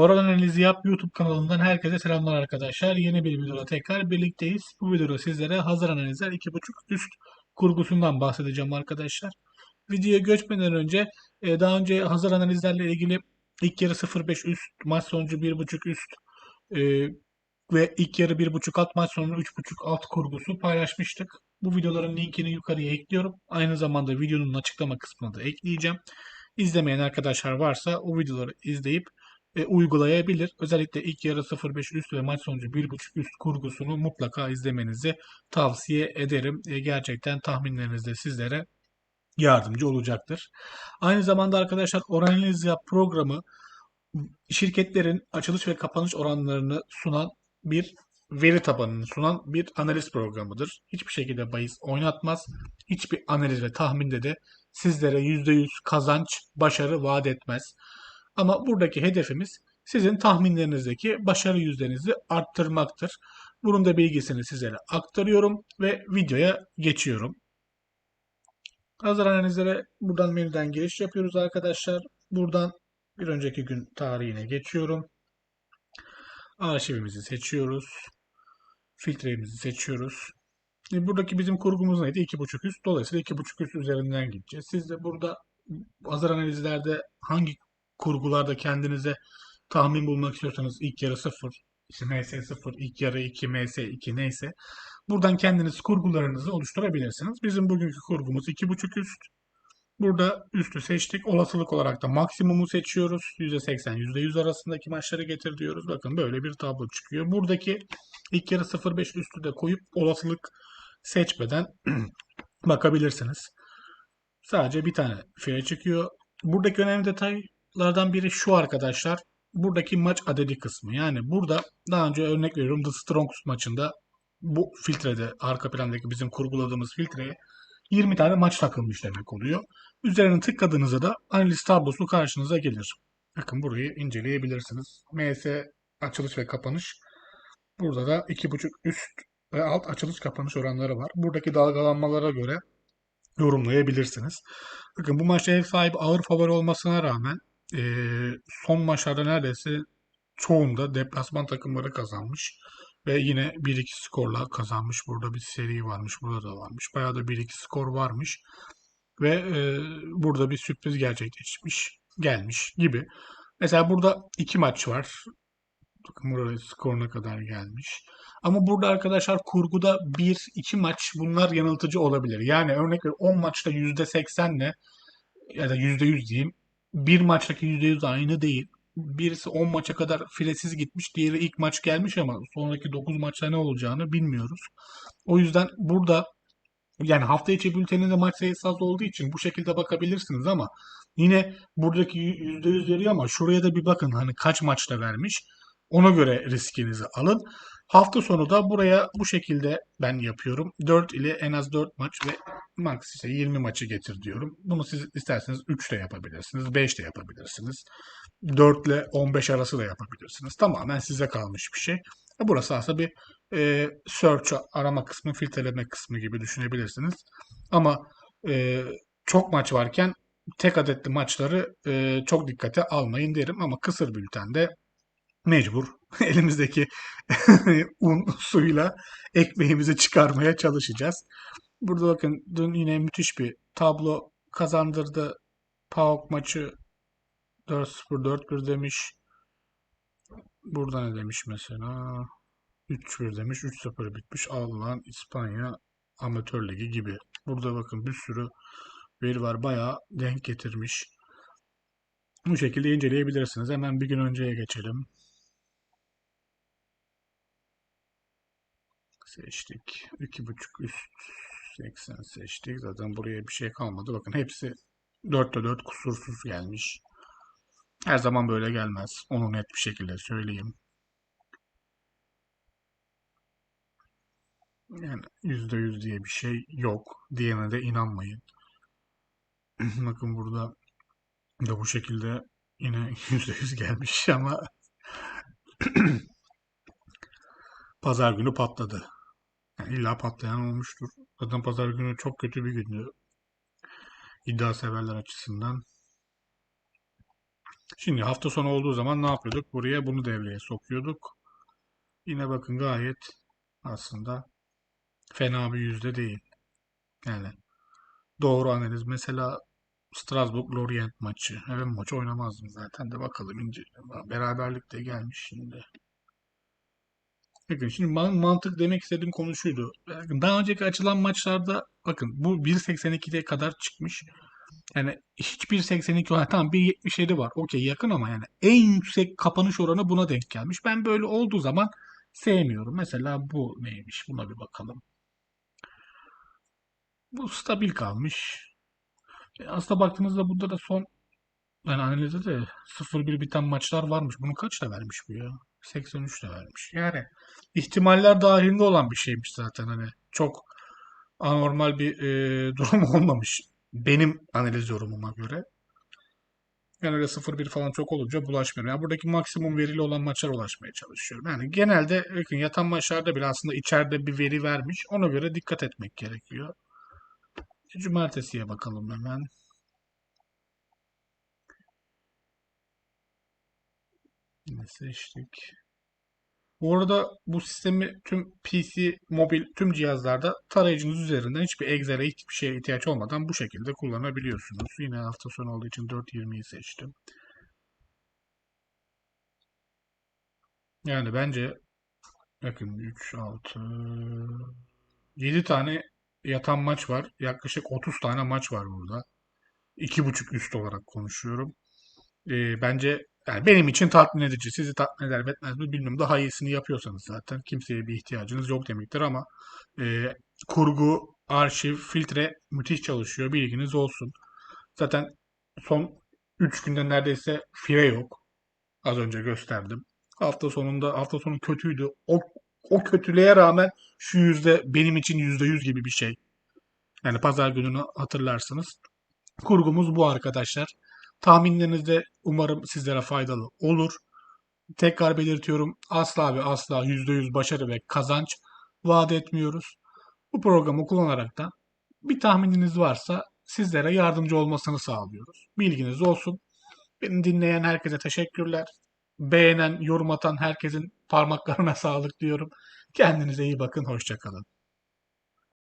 Oran Analizi Yap YouTube kanalından herkese selamlar arkadaşlar. Yeni bir videoda tekrar birlikteyiz. Bu videoda sizlere hazır analizler 2.5 üst kurgusundan bahsedeceğim arkadaşlar. Videoya geçmeden önce e, daha önce hazır analizlerle ilgili ilk yarı 0.5 üst, maç sonucu 1.5 üst e, ve ilk yarı 1.5 alt maç sonu 3.5 alt kurgusu paylaşmıştık. Bu videoların linkini yukarıya ekliyorum. Aynı zamanda videonun açıklama kısmına da ekleyeceğim. İzlemeyen arkadaşlar varsa o videoları izleyip e, uygulayabilir. Özellikle ilk yarı 0.5 üst ve maç sonucu 1.5 üst kurgusunu mutlaka izlemenizi tavsiye ederim. E, gerçekten tahminleriniz de sizlere yardımcı olacaktır. Aynı zamanda arkadaşlar Oranaliz Yap programı şirketlerin açılış ve kapanış oranlarını sunan bir veri tabanını sunan bir analiz programıdır. Hiçbir şekilde bahis oynatmaz. Hiçbir analiz ve tahminde de sizlere %100 kazanç, başarı vaat etmez. Ama buradaki hedefimiz sizin tahminlerinizdeki başarı yüzdenizi arttırmaktır. Bunun da bilgisini sizlere aktarıyorum ve videoya geçiyorum. Hazır analizlere buradan menüden giriş yapıyoruz arkadaşlar. Buradan bir önceki gün tarihine geçiyorum. Arşivimizi seçiyoruz. Filtremizi seçiyoruz. E, Buradaki bizim kurgumuz neydi? 2.5 üst. Dolayısıyla 2.5 üst üzerinden gideceğiz. Siz de burada hazır analizlerde hangi kurgularda kendinize tahmin bulmak istiyorsanız ilk yarı 0, işte MS 0, ilk yarı 2, MS 2 neyse buradan kendiniz kurgularınızı oluşturabilirsiniz. Bizim bugünkü kurgumuz 2.5 üst. Burada üstü seçtik. Olasılık olarak da maksimumu seçiyoruz. %80, %100 arasındaki maçları getir diyoruz. Bakın böyle bir tablo çıkıyor. Buradaki ilk yarı 0.5 üstü de koyup olasılık seçmeden bakabilirsiniz. Sadece bir tane file çıkıyor. Buradaki önemli detaylardan biri şu arkadaşlar. Buradaki maç adedi kısmı. Yani burada daha önce örnek veriyorum The Strongs maçında bu filtrede arka plandaki bizim kurguladığımız filtreye 20 tane maç takılmış demek oluyor. Üzerine tıkladığınızda da analiz tablosu karşınıza gelir. Bakın burayı inceleyebilirsiniz. MS açılış ve kapanış. Burada da 2.5 üst ve alt açılış kapanış oranları var. Buradaki dalgalanmalara göre yorumlayabilirsiniz. Bakın bu maçta ev sahibi ağır favori olmasına rağmen eee, son maçlarda neredeyse çoğunda deplasman takımları kazanmış. Ve yine 1-2 skorla kazanmış. Burada bir seri varmış. Burada da varmış. Bayağı da 1-2 skor varmış. Ve eee, burada bir sürpriz gerçekleşmiş. Gelmiş gibi. Mesela burada iki maç var. Bakın burada skoruna kadar gelmiş. Ama burada arkadaşlar kurguda 1-2 maç bunlar yanıltıcı olabilir. Yani örnek veriyorum 10 maçta %80 ile ya da %100 diyeyim. Bir maçtaki %100 aynı değil. Birisi 10 maça kadar filesiz gitmiş. Diğeri ilk maç gelmiş ama sonraki 9 maçta ne olacağını bilmiyoruz. O yüzden burada yani hafta içi bülteninde maç sayısı az olduğu için bu şekilde bakabilirsiniz ama yine buradaki %100 veriyor ama şuraya da bir bakın hani kaç maçta vermiş. Ona göre riskinizi alın. Hafta sonu da buraya bu şekilde ben yapıyorum. 4 ile en az 4 maç ve max işte 20 maçı getir diyorum. Bunu siz isterseniz 3 de yapabilirsiniz, 5 de yapabilirsiniz. 4 ile 15 arası da yapabilirsiniz. Tamamen size kalmış bir şey. Burası aslında bir e, search arama kısmı, filtreleme kısmı gibi düşünebilirsiniz. Ama e, çok maç varken tek adetli maçları e, çok dikkate almayın derim ama kısır bültende mecbur elimizdeki un suyla ekmeğimizi çıkarmaya çalışacağız. Burada bakın dün yine müthiş bir tablo kazandırdı. PAOK maçı 4-0 4-1 demiş. Burada ne demiş mesela? 3-1 demiş. 3-0 bitmiş. Allah'ın İspanya Amatör Ligi gibi. Burada bakın bir sürü veri var. Bayağı denk getirmiş. Bu şekilde inceleyebilirsiniz. Hemen bir gün önceye geçelim. Seçtik. 2.5 üst 80 seçtik. Zaten buraya bir şey kalmadı. Bakın hepsi 4'te 4 kusursuz gelmiş. Her zaman böyle gelmez. Onu net bir şekilde söyleyeyim. Yani %100 diye bir şey yok. Diyene de inanmayın. Bakın burada da bu şekilde yine %100 gelmiş ama pazar günü patladı. İlla patlayan olmuştur. Zaten pazar günü çok kötü bir gündü. İddia severler açısından. Şimdi hafta sonu olduğu zaman ne yapıyorduk? Buraya bunu devreye sokuyorduk. Yine bakın gayet aslında fena bir yüzde değil. Yani doğru analiz. Mesela Strasbourg-Lorient maçı. Evet maçı oynamazdım zaten de bakalım. Beraberlik de gelmiş şimdi. Bakın şimdi man- mantık demek istediğim konu şuydu. Daha önceki açılan maçlarda bakın bu 1.82'ye kadar çıkmış. Yani hiçbir 82 olan tamam 1.77 var. Okey yakın ama yani en yüksek kapanış oranı buna denk gelmiş. Ben böyle olduğu zaman sevmiyorum. Mesela bu neymiş? Buna bir bakalım. Bu stabil kalmış. E, aslında baktığınızda burada da son yani analizde de 0-1 biten maçlar varmış. Bunu kaçla vermiş bu ya? 83 de vermiş. Yani ihtimaller dahilinde olan bir şeymiş zaten hani. Çok anormal bir e, durum olmamış. Benim analiz yorumuma göre. Yani öyle 0-1 falan çok olunca bulaşmıyorum. Yani buradaki maksimum verili olan maçlara ulaşmaya çalışıyorum. Yani genelde bakın yatan maçlarda bile aslında içeride bir veri vermiş. Ona göre dikkat etmek gerekiyor. Cumartesiye bakalım hemen. Yine seçtik. Bu arada bu sistemi tüm PC, mobil, tüm cihazlarda tarayıcınız üzerinden hiçbir Excel'e hiçbir şeye ihtiyaç olmadan bu şekilde kullanabiliyorsunuz. Yine hafta sonu olduğu için 4.20'yi seçtim. Yani bence bakın 3, 6, 7 tane yatan maç var. Yaklaşık 30 tane maç var burada. 2.5 üst olarak konuşuyorum. Ee, bence yani benim için tatmin edici. Sizi tatmin eder mi etmez mi bilmiyorum. Daha iyisini yapıyorsanız zaten kimseye bir ihtiyacınız yok demektir ama e, kurgu, arşiv, filtre müthiş çalışıyor. Bilginiz olsun. Zaten son 3 günde neredeyse fire yok. Az önce gösterdim. Hafta sonunda hafta sonu kötüydü. O o kötülüğe rağmen şu yüzde benim için yüzde yüz gibi bir şey. Yani pazar gününü hatırlarsınız. Kurgumuz bu arkadaşlar. Tahminleriniz de umarım sizlere faydalı olur. Tekrar belirtiyorum asla ve asla %100 başarı ve kazanç vaat etmiyoruz. Bu programı kullanarak da bir tahmininiz varsa sizlere yardımcı olmasını sağlıyoruz. Bilginiz olsun. Beni dinleyen herkese teşekkürler. Beğenen, yorum atan herkesin parmaklarına sağlık diyorum. Kendinize iyi bakın, hoşçakalın.